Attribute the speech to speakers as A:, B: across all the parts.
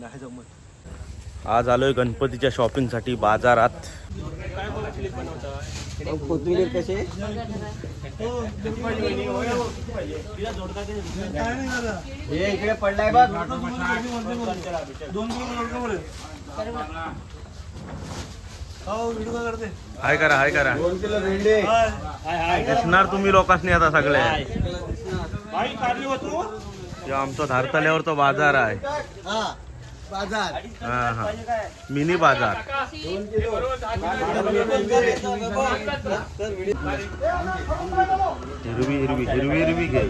A: नाही जमत
B: आज आलोय गणपतीच्या शॉपिंगसाठी बाजारात.
A: कोथिंबीर कसे हे इकडे पडलाय बघ.
B: हाय करा हाय करा.
A: दोन किलो भेंडे.
B: दिसणार तुम्ही लोकांनी आता सगळे. आमचा धारतल्यावर तो बाजार आहे.
A: हा. बाज़ार।
B: हा हा। मिनी बाज़ार। हिरवी हिरवी हिरवी हिरवी घे।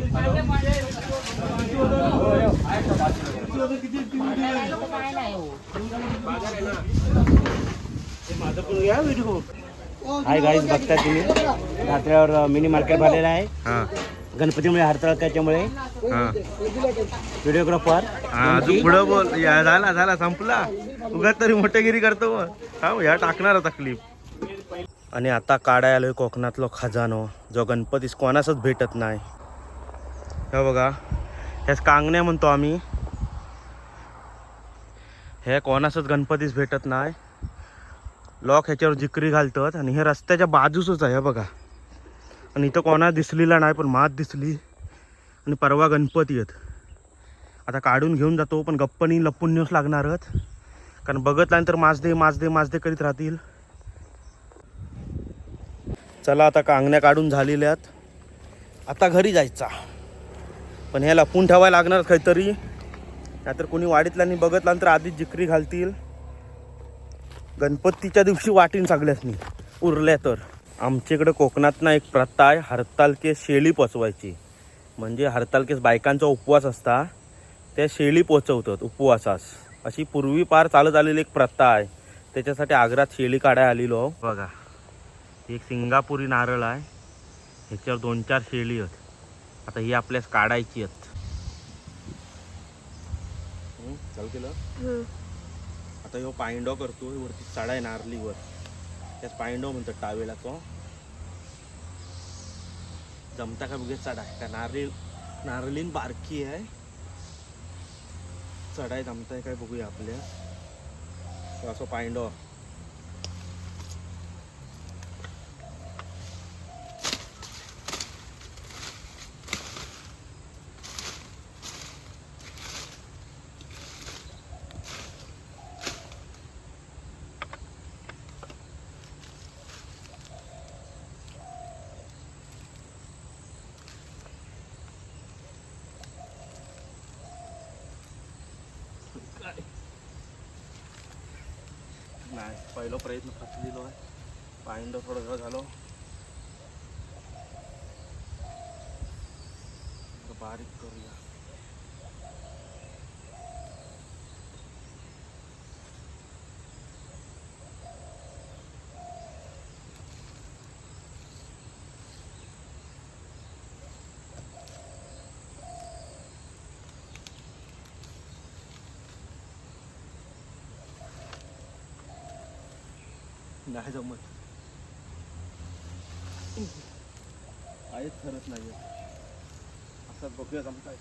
C: हाय गाईज बघताय तुम्ही. रात्र्यावर मिनी मार्केट भरलेलं आहे.
B: हा.
C: गणपतीमुळे हरताळ त्याच्यामुळे.
B: हा.
C: व्हिडिओग्राफर
B: हा तू पुढं बोल. या झाला झाला संपला. उगाच तरी मोठेगिरी करतो मग. हा ह्या टाकणार आता क्लिप आणि आता काढाय आलोय कोकणातलो खजानो. जो गणपतीस कोणासच भेटत नाही. हे बघा. ह्याच कांगण्या म्हणतो आम्ही. हे कोणासच गणपतीस भेटत नाही. लॉक ह्याच्यावर जिकरी घालतात. आणि हे रस्त्याच्या बाजूसच आहे हे बघा. आणि इथं कोणा दिसलेला नाही पण मात दिसली. आणि परवा गणपती आहेत. आता काढून घेऊन जातो पण गप्पनी लपून नेऊच लागणारच. कारण बघितल्यानंतर माझदे माझदे माजदे करीत राहतील. चला आता कांगण्या काढून झालेल्यात आता घरी जायचा. पण ह्या लपून ठेवायला लागणार काहीतरी. नाहीतर कोणी वाडीतल्यानी बघितल्यानंतर आधीच जिकरी घालतील. गणपतीच्या दिवशी वाटीन सगळ्यासनी उरल्या तर. आमच्याकडे कोकणातनं एक प्रथा आहे हरतालके शेळी पोचवायची. म्हणजे हरतालकेस बायकांचा उपवास असता त्या शेळी पोचवतात उपवासास. अशी पूर्वी पार चालत आलेली एक प्रथा आहे. त्याच्यासाठी आग्रात शेळी काढायला आलेलो. बघा ही एक सिंगापुरी नारळ आहे. ह्याच्यावर दोन चार शेळी आहेत. आता ही आपल्यास काढायची आहेत. हं, चालू केलं? आता ह्यो पायंडो करतो. वरती चढ आहे नारलीवर. त्याच पायंडो म्हणतात टावेला तो जमता का बघे चढ आहे का नारळी नारळीन बारकी आहे चढाय जमताय काय बघूया आपल्या असं पायंडो नाही पहिला प्रयत्न फसलेलो आहे. पायंडो थोडं घर झालो. बारीक करूया. नाही जमत. काहीच ठरत नाही असं बघूया जमताय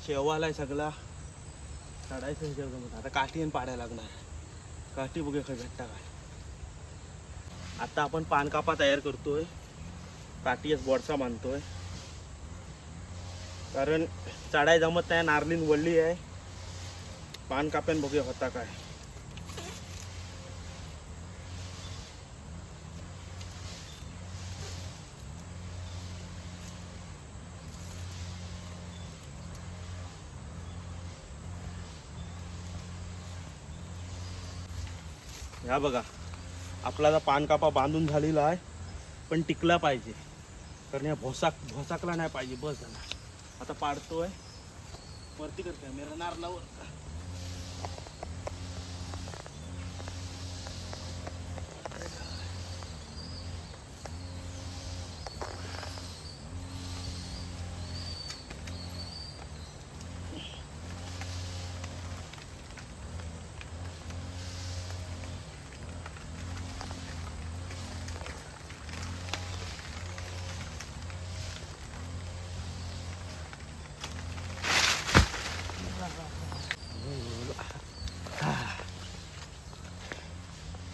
B: शेवालाय सगळा. चढायचं विचार जमत आता काठी आणि पाडायला लागणार. काठी बघूया काय भेटता काय. आता आपण पानकापा तयार करतोय. काठीच बोडसा बांधतोय. कारण चढाय जमत नाही. नारलीन वळली आहे. पान कापेन बघूया होता काय ह्या बघा आपला आता पान कापा बांधून झालेला आहे पण टिकला पाहिजे. कारण या भोसाक भोसाकला नाही पाहिजे बस झाला. आता पाडतोय. वरती कर कॅमेरा नारलावर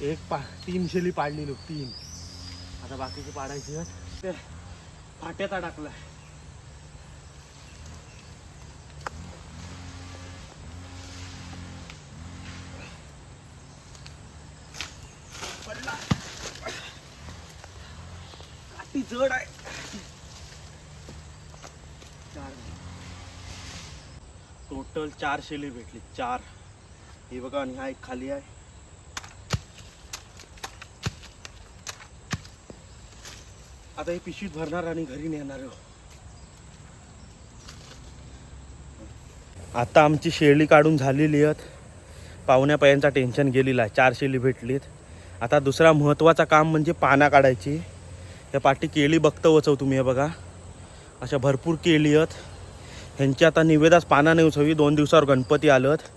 B: एक पा तीन शेली पाडली लोक तीन. आता बाकीची पाडायची आहेत. फाट्याचा टाकलाय. पडला. काठी जड आहे. चार. टोटल चार शेली भेटली. चार. हे बघा आणि हा एक खाली आहे. आता हे पिशवीत भरणार आणि घरी नेणार आता आमची शेळी काढून झालेली आहेत. पाहुण्यापर्यंतचा टेन्शन गेलेला आहे. चार शेळी भेटलीत. आता दुसरा महत्त्वाचा काम म्हणजे पाना काढायची. या पाठी केळी बघतं वचव तुम्ही हे बघा. अशा भरपूर केळी आहेत. ह्यांची आता निवेदास पाना नाही उचवी दोन दिवसावर गणपती आलत.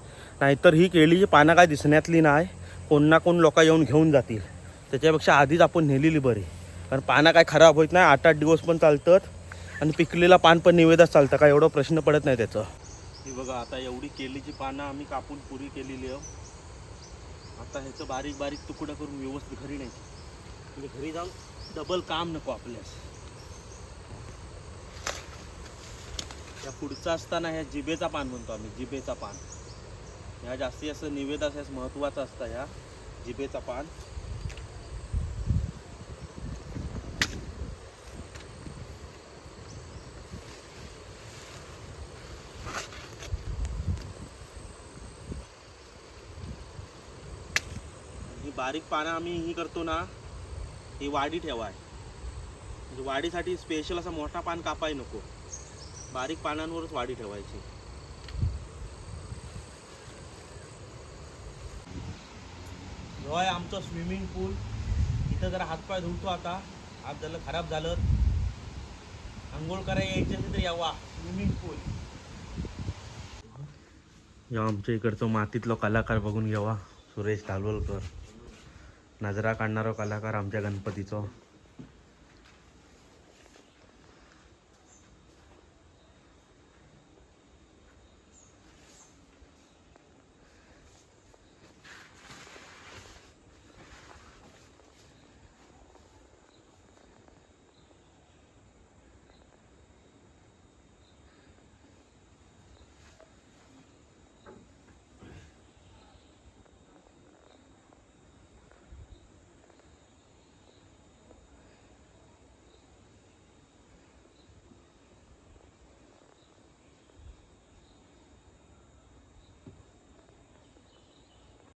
B: नाहीतर ही केळीची पानं काय दिसण्यातली नाही. कोण ना कोण लोक येऊन घेऊन जातील. त्याच्यापेक्षा आधीच आपण नेलेली बरी. कारण पानं काय खराब होत नाही आठ आठ दिवस पण चालतात आणि पिकलेला पान पण निवेदाच चालतं काय एवढं प्रश्न पडत नाही त्याचं. ही बघा आता एवढी केलीची पानं आम्ही कापून पुरी केलेली आहे. आता ह्याचं बारीक बारीक तुकडं करून व्यवस्थित घरी नाही म्हणजे घरी जाऊन डबल काम नको आपल्यास. या पुढचा असताना ह्या जिबेचा पान म्हणतो आम्ही जिबेचा पान. ह्या जास्तीत जास्त निवेदास असल्यास महत्त्वाचा असता ह्या जिबेचा पान. बारीक पानं आम्ही ही करतो ना ही वाडी ठेवाय. म्हणजे वाढीसाठी स्पेशल असा मोठा पान कापाय नको. बारीक पानांवरच वाढी ठेवायची. ह्यो आहे आमचं स्विमिंग पूल इथं जरा हातपाय धुतो आता. हात झालं खराब झालं. आंघोळ करायला यायचं असेल तर यावा. स्विमिंग पूल या आमच्या इकडचं मातीतलं कलाकार बघून घ्यावा. सुरेश कालवलकर नजरा काढणारा कलाकार आमच्या गणपतीचो.